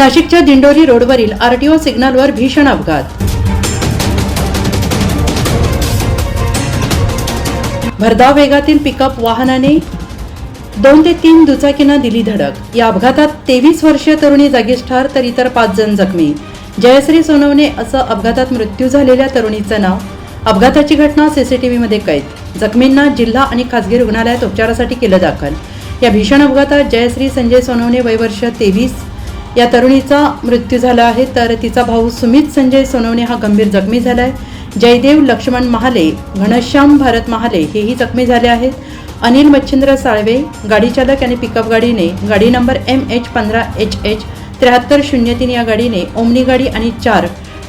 नाशिकच्या दिंडोरी रोडवरील आरटीओ सिग्नलवर भीषण अपघात. भरधाव वेगातील पिकअप वाहनाने दोन ते तीन दुचाकींना दिली धडक. या अपघातात तेवीस वर्षीय तरुणी जागीच ठार तर इतर पाच जण जखमी. जयश्री सोनवणे असं अपघातात मृत्यू झालेल्या तरुणीचं नाव. अपघाताची घटना सीसीटीव्हीमध्ये कैद. जखमींना जिल्हा आणि खासगी रुग्णालयात उपचारासाठी केलं दाखल. या भीषण अपघातात जयश्री संजय सोनवणे वय वर्ष तेवीस या तरुणीचा मृत्यू झाला आहे तर तिचा भाऊ सुमित संजय सोनवणे हा गंभीर जखमी झाला आहे जयदेव लक्ष्मण महाले घनश्याम भारत महाले हेही जखमी झाले आहेत. अनिल मच्छिंद्र साळवे गाडी चालक आणि पिकअप गाडीने गाडी नंबर एम एच पंधरा एच एच त्र्याहत्तर शून्य तीन या गाडीने ओमनी गाडी आणि चार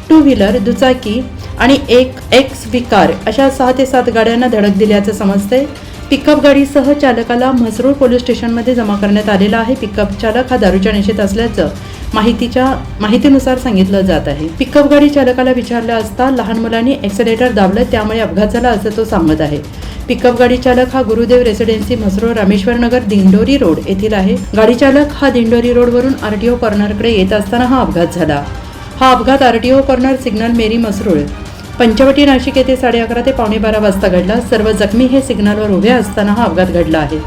टू व्हीलर दुचाकी आणि एक एक्स विकार अशा सहा ते सात गाड्यांना धडक दिल्याचं समजतंय. पिकअप गाडीसह चालकाला म्हसरूळ पोलीस स्टेशनमध्ये जमा करण्यात आलेला आहे. पिकअप चालक हा दारूच्या निषेध असल्याचं माहितीच्या माहितीनुसार सांगितलं जात आहे. पिकअप गाडी चालकाला विचारलं असता लहान मुलांनी एक्सलेटर दाबलं त्यामुळे अपघात झाला असं तो सांगत आहे. पिकअप गाडी चालक हा गुरुदेव रेसिडेन्सी म्हसरूळ रामेश्वर नगर दिंडोरी रोड येथील आहे. गाडी चालक हा दिंडोरी रोडवरून आरटीओ कॉर्नरकडे येत असताना हा अपघात झाला. हा अपघात RTO corner signal Meri Masrul Panchavati Nashik येथे साडे अकरा ते पावणे बारा वाजता घडला. सर्व जखमी हे सिग्नलवर उभे असताना हा अपघात घडला आहे.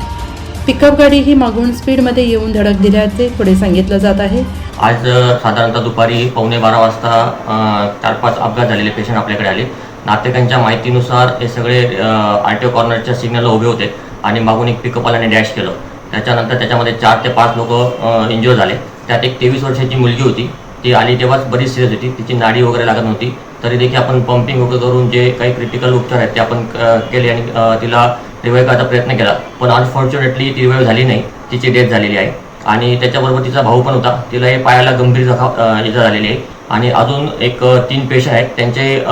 पिकअप गाडी ही मागून स्पीडमध्ये येऊन धडक दिल्याचे पुढे सांगितलं जात आहे. आज साधारणतः दुपारी पावणे बारा वाजता चार पाच अपघात झालेले पेशंट आपल्याकडे आले. नातेकांच्या माहितीनुसार हे सगळे आर टी ओ कॉर्नरच्या सिग्नलला उभे होते आणि मागून एक पिकअपवाल्याने डॅश केलं. त्याच्यानंतर त्याच्यामध्ये चार ते पाच लोक इंज्युअर झाले. त्यात एक तेवीस वर्षाची मुलगी होती. ती आली तेव्हाच बरीच सिरियस होती. तिची नाडी वगैरे लागत नव्हती. तरी देखील आपण पंपिंग वगैरे करून जे काही क्रिटिकल उपचार आहेत ते आपण केले आणि तिला रिवाईव्ह करायचा प्रयत्न केला. पण अनफॉर्च्युनेटली ती रिवाईव्ह झाली नाही. तिची डेथ झालेली आहे. आणि त्याच्याबरोबर तिचा भाऊ पण होता. तिला हे पायाला गंभीर जखा इजा झालेली आहे. आणि अजून एक तीन पेश आहेत. त्यांचे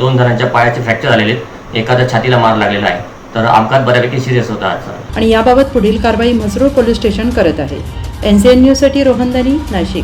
दोन जणांच्या पायाचे फ्रॅक्चर झालेले आहेत. एखाद्या छातीला मार लागलेला आहे. तर अपघात बऱ्यापैकी सिरियस होता आजचा. आणि याबाबत पुढील कारवाई म्हसरूळ पोलीस स्टेशन करत आहे. एन सी एन न्यूजसाठी रोहन दानी नाशिक.